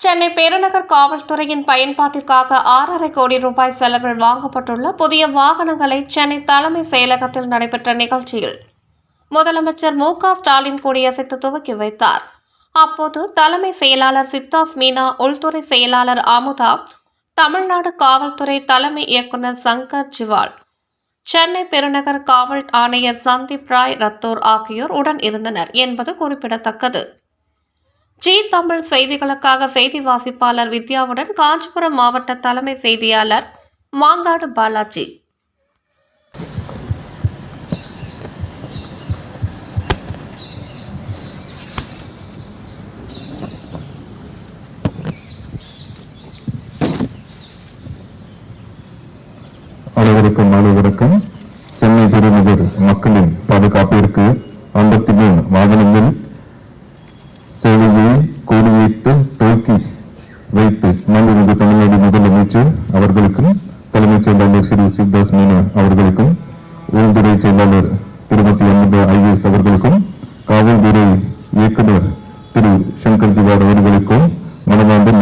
சென்னை பெருநகர் காவல்துறையின் பயன்பாட்டிற்காக ஆறரை கோடி ரூபாய் செலவில் வாங்கப்பட்டுள்ள புதிய வாகனங்களை சென்னை தலைமை செயலகத்தில் நடைபெற்ற நிகழ்ச்சியில் முதலமைச்சர் மு க ஸ்டாலின் கொடியசைத்து துவக்கி வைத்தார். அப்போது தலைமை செயலாளர் சித்தாஸ் மீனா உள்துறை செயலாளர் அமுதா தமிழ்நாடு காவல்துறை தலைமை இயக்குனர் சங்கர் ஜிவால் சென்னை பெருநகர் காவல் ஆணையர் சந்தீப் ராய் ரத்தோர் ஆகியோர் உடன் இருந்தனர் என்பது குறிப்பிடத்தக்கது. ஜி தமிழ் செய்திகளுக்காக செய்தி வாசிப்பாளர் வித்யாவுடன் காஞ்சிபுரம் மாவட்ட தலைமை செய்தியாளர் மாங்காடு பாலாஜி. அனைவருக்கும் மாலை வணக்கம் சென்னை பெருநகர் மக்களின் பாதுகாப்பிற்கு ஐம்பத்தி மூணு வாகனங்கள் வைத்து மாண்புமிகு தமிழ்நாடு முதலமைச்சர் அவர்களுக்கும் தலைமைச் செயலாளர் ஸ்ரீ சித்தாஸ் மீனா அவர்களுக்கும் உள்துறை செயலாளர் திருமதி அமுதா ஐஏஎஸ் அவர்களுக்கும் காவல்துறை இயக்குனர் திரு சங்கர் ஜிவார் அவர்களுக்கும் மனமார்ந்த